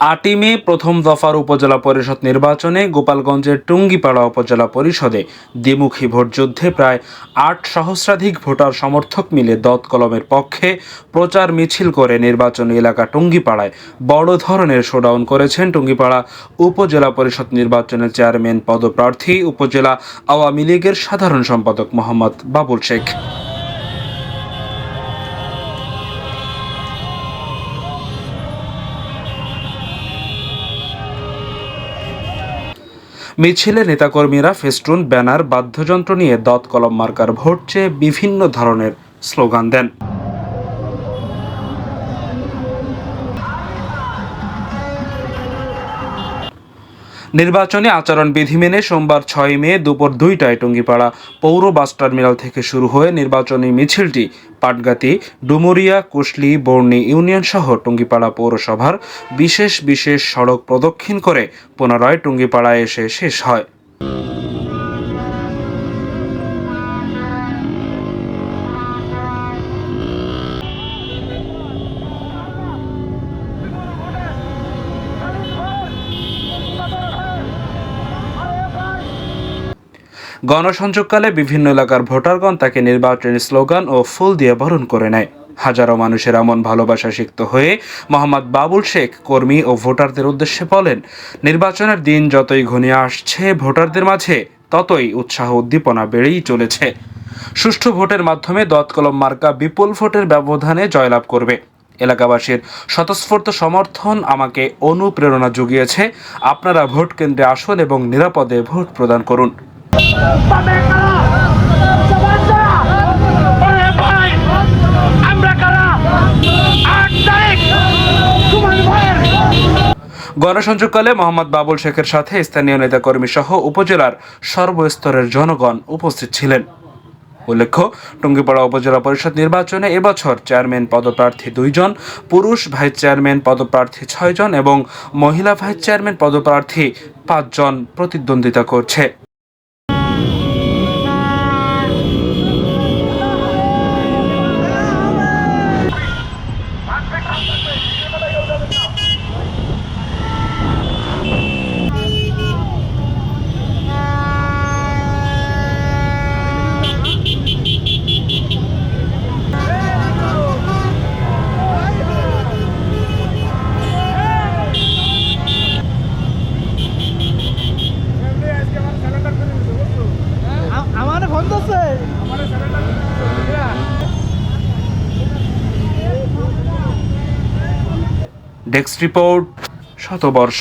আটই মে প্রথম দফার উপজেলা পরিষদ নির্বাচনে গোপালগঞ্জের টুঙ্গিপাড়া উপজেলা পরিষদে দ্বিমুখী ভোটযুদ্ধে প্রায় আট সহস্রাধিক ভোটার সমর্থক মিলে দত কলমের পক্ষে প্রচার মিছিল করে নির্বাচনী এলাকা টুঙ্গিপাড়ায় বড় ধরনের শোডাউন করেছেন টুঙ্গিপাড়া উপজেলা পরিষদ নির্বাচনের চেয়ারম্যান, পদপ্রার্থী, উপজেলা আওয়ামী লীগের সাধারণ সম্পাদক মোহাম্মদ বাবুল শেখ। মিছিলে নেতাকর্মীরা ফেস্টুন, ব্যানার, বাদ্যযন্ত্র নিয়ে দত কলম মার্কার ভোট চেয়ে বিভিন্ন ধরনের স্লোগান দেন। নির্বাচনী আচরণবিধি মেনে সোমবার ছয় মে দুপুর দুইটায় টুঙ্গিপাড়া পৌর বাস টার্মিনাল থেকে শুরু হয়ে নির্বাচনী মিছিলটি পাটগাতি, ডুমুরিয়া, কুশলি, বর্ণি ইউনিয়ন সহ টুঙ্গিপাড়া পৌরসভার বিশেষ বিশেষ সড়ক প্রদক্ষিণ করে পুনরায় টুঙ্গিপাড়ায় এসে শেষ হয়। গণসংযোগকালে বিভিন্ন এলাকার ভোটারগণ তাকে নির্বাচনী স্লোগান ও ফুল দিয়ে বরণ করে নেয়। হাজারো মানুষের এমন ভালোবাসা সিক্ত হয়ে মোহাম্মদ বাবুল শেখ কর্মী ও ভোটারদের উদ্দেশ্যে বলেন, নির্বাচনের দিন যতই ঘনিয়ে আসছে, ভোটারদের মাঝে ততই উৎসাহ উদ্দীপনা বেড়েই চলেছে। সুষ্ঠু ভোটের মাধ্যমে দতকলম মার্কা বিপুল ভোটের ব্যবধানে জয়লাভ করবে। এলাকাবাসীর স্বতঃস্ফূর্ত সমর্থন আমাকে অনুপ্রেরণা জুগিয়েছে। আপনারা ভোট কেন্দ্রে আসুন এবং নিরাপদে ভোট প্রদান করুন। গণসংযোগকালে মোহাম্মদ বাবুল শেখের সাথে স্থানীয় নেতাকর্মী সহ উপজেলার সর্বস্তরের জনগণ উপস্থিত ছিলেন। উল্লেখ্য, টুঙ্গিপাড়া উপজেলা পরিষদ নির্বাচনে এবছর চেয়ারম্যান পদপ্রার্থী দুইজন পুরুষ ভাইস চেয়ারম্যান পদপ্রার্থী ছয়জন এবং মহিলা ভাইস চেয়ারম্যান পদপ্রার্থী পাঁচজন প্রতিদ্বন্দ্বিতা করছে। ডেস্ক রিপোর্ট শতবর্ষ।